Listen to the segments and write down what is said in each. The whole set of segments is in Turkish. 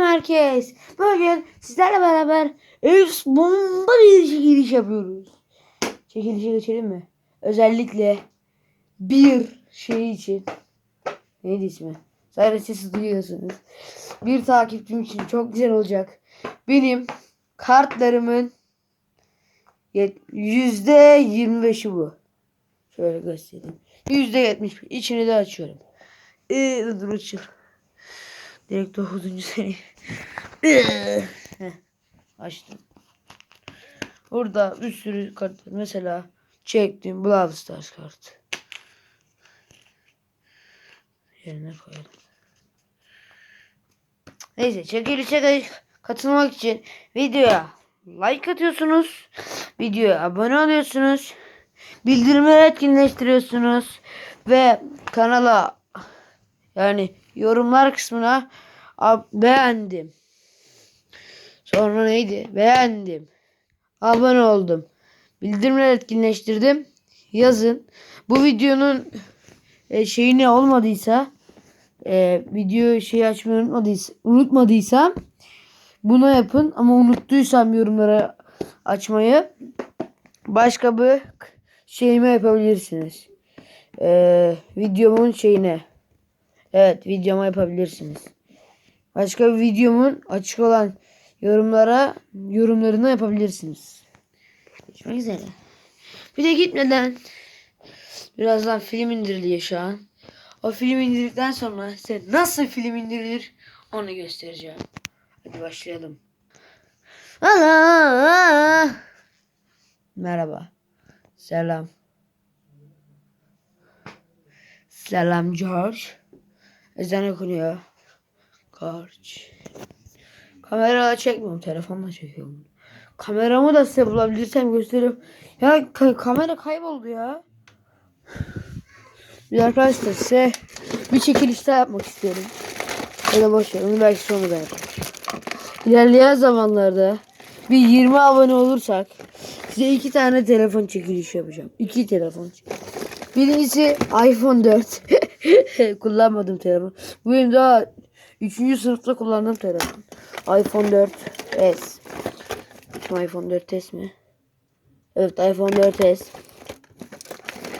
herkes. Bugün sizlerle beraber Eves bomba bir çekiliş yapıyoruz. Çekilişe geçelim mi? Özellikle bir şey için. Neydi ismi? Sadece sesi duyuyorsunuz. Bir takipçim için çok güzel olacak. Benim kartlarımın yüzde yirmi beşi bu. Şöyle göstereyim. Yüzde yetmiş. İçini de açıyorum. Ee, dur açıyorum. Direkt 9. sene. Heh, Açtım. Burada bir sürü kart var. Mesela çektim Brawl Stars kartı. Yerine koyalım. Neyse çekilişe katılmak için videoya like atıyorsunuz. Videoya abone oluyorsunuz. Bildirimleri etkinleştiriyorsunuz. Ve kanala yani yorumlar kısmına beğendim. Sonra neydi? Beğendim. Abone oldum. Bildirimleri etkinleştirdim. Yazın. Bu videonun e, şeyini olmadıysa e, video şey açmayı unutmadıysa, unutmadıysam bunu yapın ama unuttuysam yorumlara açmayı başka bir şeyime yapabilirsiniz. E, videomun şeyine Evet videoma yapabilirsiniz. Başka bir videomun açık olan yorumlara yorumlarını yapabilirsiniz. Görüşmek üzere. Bir de gitmeden birazdan film indiriliyor şu an. O film indirdikten sonra size nasıl film indirilir onu göstereceğim. Hadi başlayalım. Allah! Merhaba. Selam. Selam George. Ezan okunuyor. Kaç. Kamera çekmiyorum. Telefonla çekiyorum. Kameramı da size bulabilirsem gösteririm. Ya ka- kamera kayboldu ya. Bir arkadaşlar size bir çekiliş daha yapmak istiyorum. Öyle boş ver. Onu belki sonra da yaparım. İlerleyen zamanlarda bir 20 abone olursak size iki tane telefon çekilişi yapacağım. İki telefon. Birincisi iPhone 4. Kullanmadım telefon. Bu benim daha 3. sınıfta kullandığım telefon. iPhone 4s. Şu iPhone 4s mi? Evet iPhone 4s.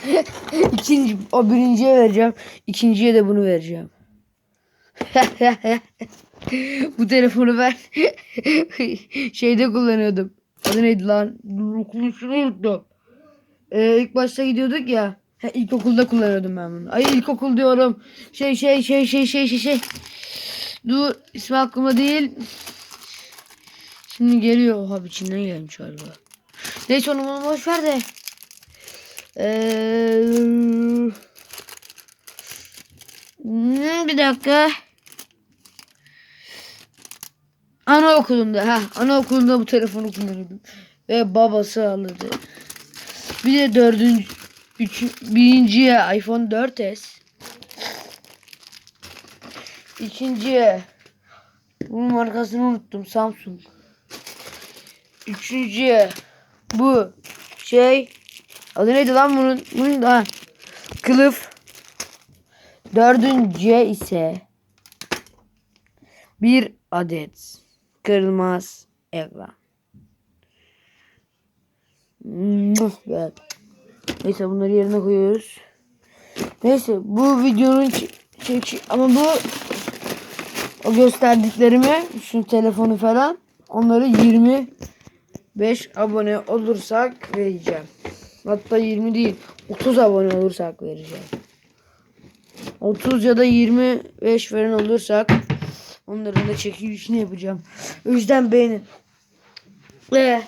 İkinci, o birinciye vereceğim. İkinciye de bunu vereceğim. Bu telefonu ben şeyde kullanıyordum. Adı neydi lan? Okulunu unuttum. Ee, ilk başta gidiyorduk ya. He, ilkokulda kullanıyordum ben bunu. Ay ilkokul diyorum. Şey şey şey şey şey şey şey. Dur ismi aklıma değil. Şimdi geliyor. Oha içinden gelmiş galiba. Neyse onu bunu boş ver de. Ee, bir dakika. Anaokulunda ha anaokulunda bu telefonu kullanıyordum. Ve babası alırdı. Bir de dördüncü üç, birinciye iPhone 4s. İkinciye bunun markasını unuttum Samsung. Üçüncüye bu şey adı neydi lan bunun? Bunun da kılıf. Dördüncüye ise bir adet kırılmaz ekran. Be. Neyse bunları yerine koyuyoruz. Neyse bu videonun ç- çek ama bu o gösterdiklerimi şu telefonu falan onları 25 abone olursak vereceğim. Hatta 20 değil 30 abone olursak vereceğim. 30 ya da 25 veren olursak onların da çekilişini yapacağım. O yüzden beğenin. Ve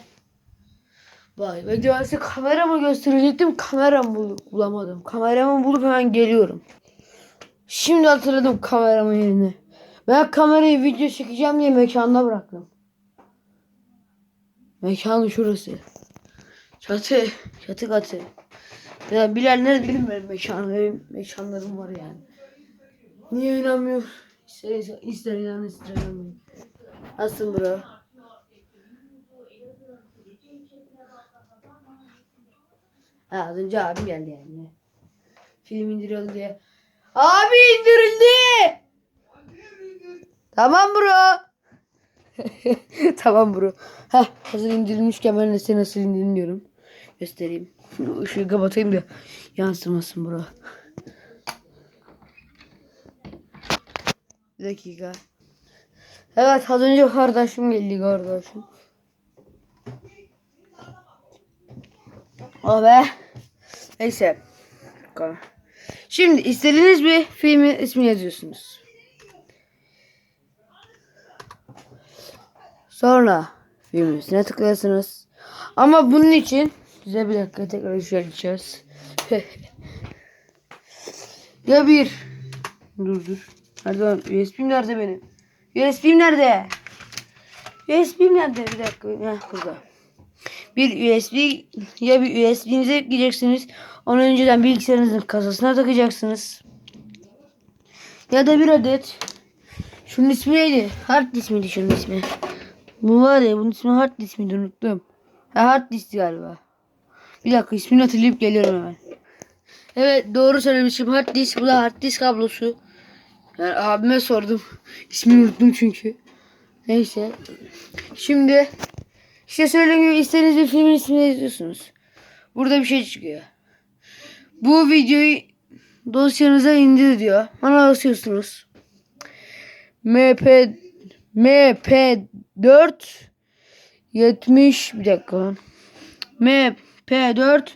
Vay ve diyorsa kameramı gösterecektim. Kameramı bul- bulamadım. Kameramı bulup hemen geliyorum. Şimdi hatırladım kameramın yerini. Ben kamerayı video çekeceğim diye mekanda bıraktım. Mekan şurası. Çatı. Çatı katı. Ya bilenler bilir benim mekan, benim mekanlarım var yani. Niye inanmıyor? İster, ister inan ister inanmayın. Nasılsın bro? Ha, az önce abim geldi yani. Film indiriyordu diye. Abi indirildi. Tamam bro. tamam bro. Heh, hazır indirilmişken ben de size nasıl indiriliyorum. Göstereyim. Şu kapatayım da yansımasın bro. Bir dakika. Evet az önce kardeşim geldi kardeşim. O be. Neyse. Şimdi istediğiniz bir filmin ismi yazıyorsunuz. Sonra filmin üstüne tıklıyorsunuz. Ama bunun için size bir dakika tekrar şöyle gideceğiz. ya bir dur dur. Nerede? USB'm nerede benim? USB'm nerede? USB'm nerede? Bir dakika. Heh, burada. Bir USB ya bir USB'nize gideceksiniz. Onu önceden bilgisayarınızın kasasına takacaksınız. Ya da bir adet şunun ismi neydi? Hard disk miydi şunun ismi? Bu var ya bunun ismi hard disk miydi unuttum. Ha hard disk galiba. Bir dakika ismini hatırlayıp geliyorum hemen. Evet doğru söylemişim hard disk bu da hard disk kablosu. Yani abime sordum. İsmini unuttum çünkü. Neyse. Şimdi işte söylediğim gibi istediğiniz bir filmin ismini yazıyorsunuz. Burada bir şey çıkıyor. Bu videoyu dosyanıza indir diyor. Ona basıyorsunuz. MP MP4 70 bir dakika lan. MP4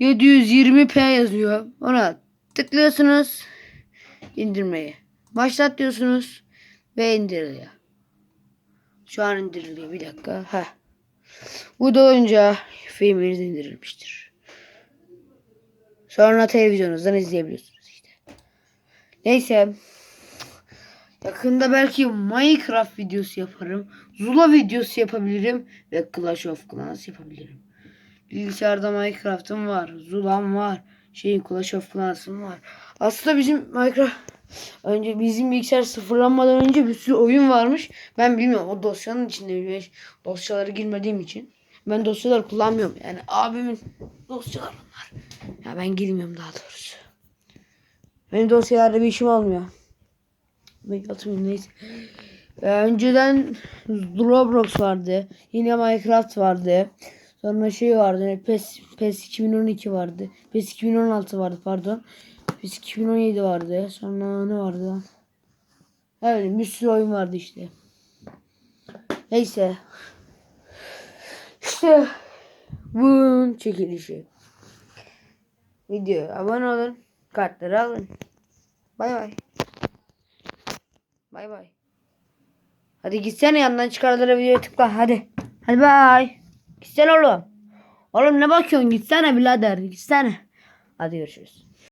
720p yazıyor. Ona tıklıyorsunuz. indirmeyi. Başlat diyorsunuz ve indiriliyor. Şu an indiriliyor. Bir dakika. Ha. Bu da olunca filminiz indirilmiştir. Sonra televizyonunuzdan izleyebiliyorsunuz işte. Neyse. Yakında belki Minecraft videosu yaparım. Zula videosu yapabilirim. Ve Clash of Clans yapabilirim. Bilgisayarda Minecraft'ım var. Zula'm var. Şeyin Clash of Clans'ım var. Aslında bizim Minecraft önce bizim bilgisayar sıfırlanmadan önce bir sürü oyun varmış. Ben bilmiyorum o dosyanın içindeymiş. Dosyalara girmediğim için. Ben dosyaları kullanmıyorum. Yani abimin dosyaları var. Ya ben girmiyorum daha doğrusu. Benim dosyalarla bir işim olmuyor. Ben atmayayım neyse. Ee, önceden Roblox vardı. Yine Minecraft vardı. Sonra şey vardı. PES, PES 2012 vardı. PES 2016 vardı pardon. PES 2017 vardı. Sonra ne vardı? Evet bir sürü oyun vardı işte. Neyse. İşte bunun çekilişi. Video abone olun. Kartları alın. Bay bay. Bay bay. Hadi gitsene yandan çıkardılar videoya tıkla hadi. Hadi bay. Gitsene oğlum. Oğlum ne bakıyorsun gitsene birader gitsene. Hadi görüşürüz.